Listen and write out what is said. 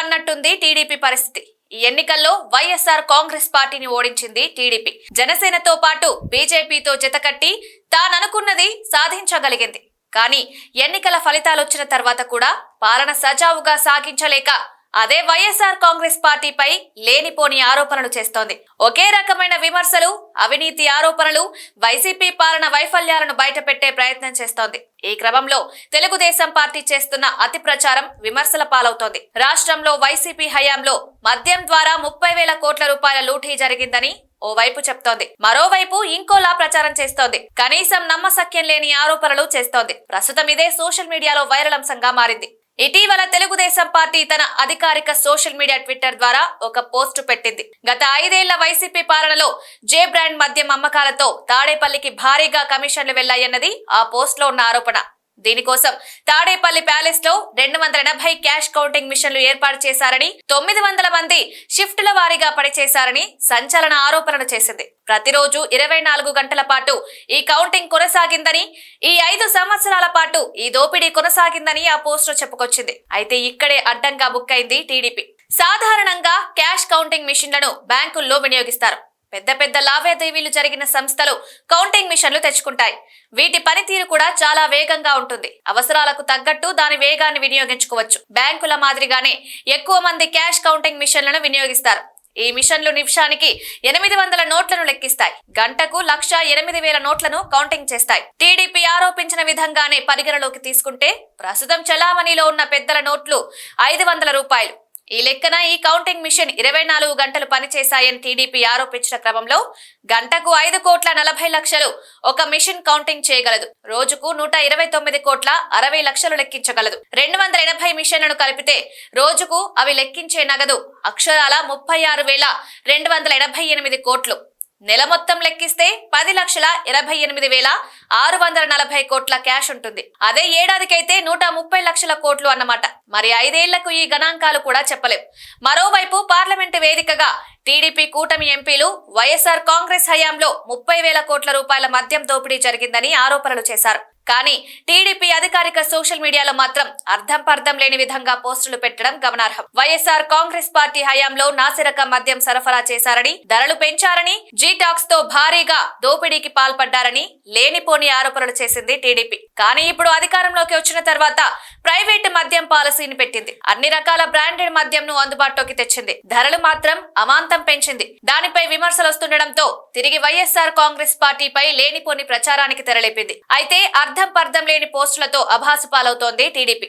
అన్నట్టుంది టీడీపీ పరిస్థితి. ఈ ఎన్నికల్లో వైఎస్ఆర్ కాంగ్రెస్ పార్టీని ఓడించింది టీడీపీ. జనసేనతో పాటు బీజేపీతో జతకట్టి తాననుకున్నది సాధించగలిగింది. కానీ ఎన్నికల ఫలితాలు వచ్చిన తర్వాత కూడా పాలన సజావుగా సాగించలేక అదే వైఎస్ఆర్ కాంగ్రెస్ పార్టీపై లేనిపోని ఆరోపణలు చేస్తోంది. ఒకే రకమైన విమర్శలు అవినీతి ఆరోపణలు వైసీపీ పాలన వైఫల్యాలను బయటపెట్టే ప్రయత్నం చేస్తోంది. ఈ క్రమంలో తెలుగుదేశం పార్టీ చేస్తున్న అతి ప్రచారం విమర్శల పాలవుతోంది. రాష్ట్రంలో వైసీపీ హయాంలో మద్యం ద్వారా ముప్పై వేల కోట్ల రూపాయల లూటీ జరిగిందని ఓ వైపు చెప్తోంది. మరోవైపు ఇంకోలా ప్రచారం చేస్తోంది. కనీసం నమ్మసక్యం లేని ఆరోపణలు చేస్తోంది. ప్రస్తుతం ఇదే సోషల్ మీడియాలో వైరల్ అంశంగా మారింది. ఇటీవల తెలుగుదేశం పార్టీ తన అధికారిక సోషల్ మీడియా ట్విట్టర్ ద్వారా ఒక పోస్టు పెట్టింది. గత ఐదేళ్ళ వైసీపీ పాలనలో జే బ్రాండ్ మద్యం అమ్మకాలతో తాడేపల్లికి భారీగా కమిషన్లు వెళ్ళాయన్నది ఆ పోస్ట్లో ఉన్న ఆరోపణ. దీనికోసం తాడేపల్లి ప్యాలెస్లో రెండు వందల ఎనభై క్యాష్ కౌంటింగ్ మిషన్లు ఏర్పాటు చేశారని తొమ్మిది వందల మంది షిఫ్టుల వారీగా పనిచేశారని సంచలన ఆరోపణలు చేసింది. ప్రతిరోజు ఇరవై నాలుగు గంటల పాటు ఈ కౌంటింగ్ కొనసాగిందని ఈ ఐదు సంవత్సరాల పాటు ఈ దోపిడీ కొనసాగిందని ఆ పోస్ట్ చెప్పుకొచ్చింది. అయితే ఇక్కడే అడ్డంగా బుక్ అయింది టీడీపీ. సాధారణంగా క్యాష్ కౌంటింగ్ మిషన్లను బ్యాంకుల్లో వినియోగిస్తారు. పెద్ద పెద్ద లావాదేవీలు జరిగిన సంస్థలు కౌంటింగ్ మిషన్లు తెచ్చుకుంటాయి. వీటి పనితీరు కూడా చాలా వేగంగా ఉంటుంది. అవసరాలకు తగ్గట్టు దాని వేగాన్ని వినియోగించుకోవచ్చు. బ్యాంకుల మాదిరిగానే ఎక్కువ మంది క్యాష్ కౌంటింగ్ మిషన్లను వినియోగిస్తారు. ఈ మిషన్లు నిమిషానికి ఎనిమిది వందల నోట్లను లెక్కిస్తాయి. గంటకు లక్ష ఎనిమిది వేల నోట్లను కౌంటింగ్ చేస్తాయి. టీడీపీ ఆరోపించిన విధంగానే పరిగణలోకి తీసుకుంటే ప్రస్తుతం చలామణిలో ఉన్న పెద్దల నోట్లు ఐదు వందల రూపాయలు. ఈ లెక్కన ఈ కౌంటింగ్ మిషన్ ఇరవై నాలుగు గంటలు పనిచేశాయని టీడీపీ ఆరోపించిన క్రమంలో గంటకు ఐదు కోట్ల నలభై లక్షలు ఒక మిషన్ కౌంటింగ్ చేయగలదు. రోజుకు నూట ఇరవై తొమ్మిది కోట్ల అరవై లక్షలు లెక్కించగలదు. రెండు వందల ఎనభై మిషన్లను కలిపితే రోజుకు అవి లెక్కించే నగదు అక్షరాల ముప్పై ఆరు వేల రెండు వందల ఎనభై ఎనిమిది కోట్లు. నెల మొత్తం లెక్కిస్తే పది లక్షల ఇరవై ఎనిమిది వేల ఆరు వందల నలభై కోట్ల క్యాష్ ఉంటుంది. అదే ఏడాదికైతే నూట ముప్పై లక్షల కోట్లు అన్నమాట. మరి ఐదేళ్ళకు ఈ గణాంకాలు కూడా చెప్పలేం. మరోవైపు పార్లమెంటు వేదికగా టీడీపీ కూటమి ఎంపీలు వైఎస్ఆర్ కాంగ్రెస్ హయాంలో ముప్పై వేల కోట్ల రూపాయల మద్యం దోపిడీ జరిగిందని ఆరోపణలు చేశారు. కానీ టీడీపీ అధికారిక సోషల్ మీడియాలో మాత్రం అర్థం పర్థం లేని విధంగా పోస్టులు పెట్టడం గమనార్హం. వైఎస్ఆర్ కాంగ్రెస్ పార్టీ హయాంలో నాసిరక మద్యం సరఫరా చేశారని ధరలు పెంచారని జీటాక్స్తో భారీగా దోపిడీకి పాల్పడ్డారని లేనిపోని ఆరోపణలు చేసింది టీడీపీ. కానీ ఇప్పుడు అధికారంలోకి వచ్చిన తర్వాత ప్రైవేట్ మద్యం పాలసీని పెట్టింది. అన్ని రకాల బ్రాండెడ్ మద్యంను అందుబాటులోకి తెచ్చింది. ధరలు మాత్రం అమాంతం పెంచింది. దానిపై విమర్శలు వస్తుండడంతో తిరిగి వైఎస్ఆర్ కాంగ్రెస్ పార్టీపై లేనిపోని ప్రచారానికి తెరలేపింది. అయితే అర్థం పర్థం లేని పోస్టులతో అభాసు పాలవుతోంది టీడీపీ.